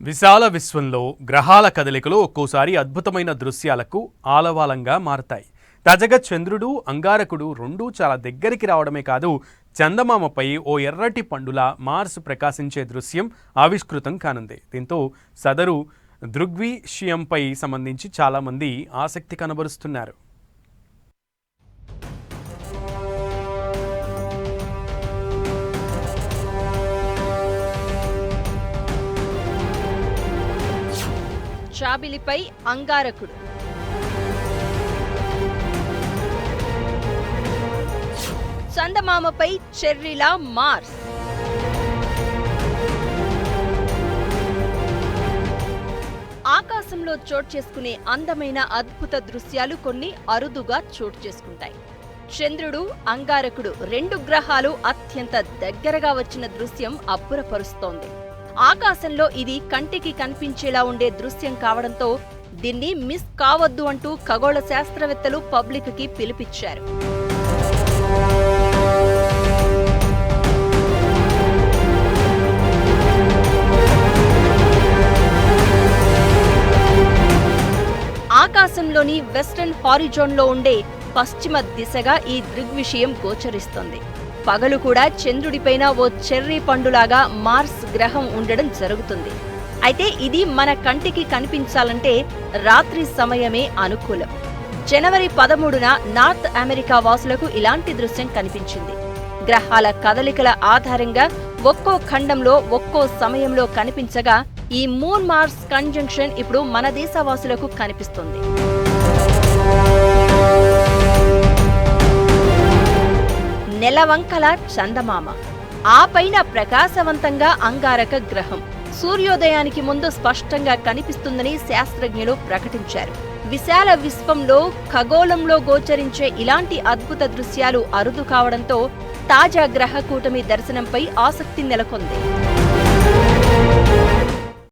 విశాల విశ్వంలో గ్రహాల కదలికలు ఒక్కోసారి అద్భుతమైన దృశ్యాలకు ఆలవాలంగా మారతాయి. తాజాగా చంద్రుడు అంగారకుడు రెండూ చాలా దగ్గరికి రావడమే కాదు చందమామపై ఓ ఎర్రటి పండుల మార్స్ ప్రకాశించే దృశ్యం ఆవిష్కృతం కానుంది. దీంతో సదరు దృగ్విషయంపై సంబంధించి చాలామంది ఆసక్తి కనబరుస్తున్నారు. చాబిలిపై అంగారకుడు. చందమామపై చెర్రిలా మార్స్. ఆకాశంలో చోటు చేసుకునే అందమైన అద్భుత దృశ్యాలు కొన్ని అరుదుగా చోటు చేసుకుంటాయి. చంద్రుడు అంగారకుడు రెండు గ్రహాలు అత్యంత దగ్గరగా వచ్చిన దృశ్యం అబ్బురపరుస్తోంది. ఆకాశంలో ఇది కంటికి కనిపించేలా ఉండే దృశ్యం కావడంతో దీన్ని మిస్ కావద్దు అంటూ ఖగోళ శాస్త్రవేత్తలు పబ్లిక్కి పిలిపిచ్చారు ఆకాశంలోని వెస్టర్న్ హారిజోన్లో ఉండే పశ్చిమ దిశగా ఈ దృగ్విషయం గోచరిస్తుంది. పగలు కూడా చంద్రుడిపైన ఓ చెర్రీ పండులాగా మార్స్ గ్రహం ఉండడం జరుగుతుంది. అయితే ఇది మన కంటికి కనిపించాలంటే రాత్రి సమయమే అనుకూలం. జనవరి పదమూడున నార్త్ అమెరికా వాసులకు ఇలాంటి దృశ్యం కనిపించింది. గ్రహాల కదలికల ఆధారంగా ఒక్కో ఖండంలో ఒక్కో సమయంలో కనిపించగా ఈ మూన్ మార్స్ కంజంక్షన్ ఇప్పుడు మన దేశవాసులకు కనిపిస్తుంది. నెలవంకల చందమామ. ఆ పైన ప్రకాశవంతంగా అంగారక గ్రహం. సూర్యోదయానికి ముందు స్పష్టంగా కనిపిస్తుందని శాస్త్రజ్ఞులు ప్రకటించారు. విశాల విశ్వంలో ఖగోళంలో గోచరించే ఇలాంటి అద్భుత దృశ్యాలు అరుదు కావడంతో తాజా గ్రహ కూటమి దర్శనంపై ఆసక్తి నెలకొంది.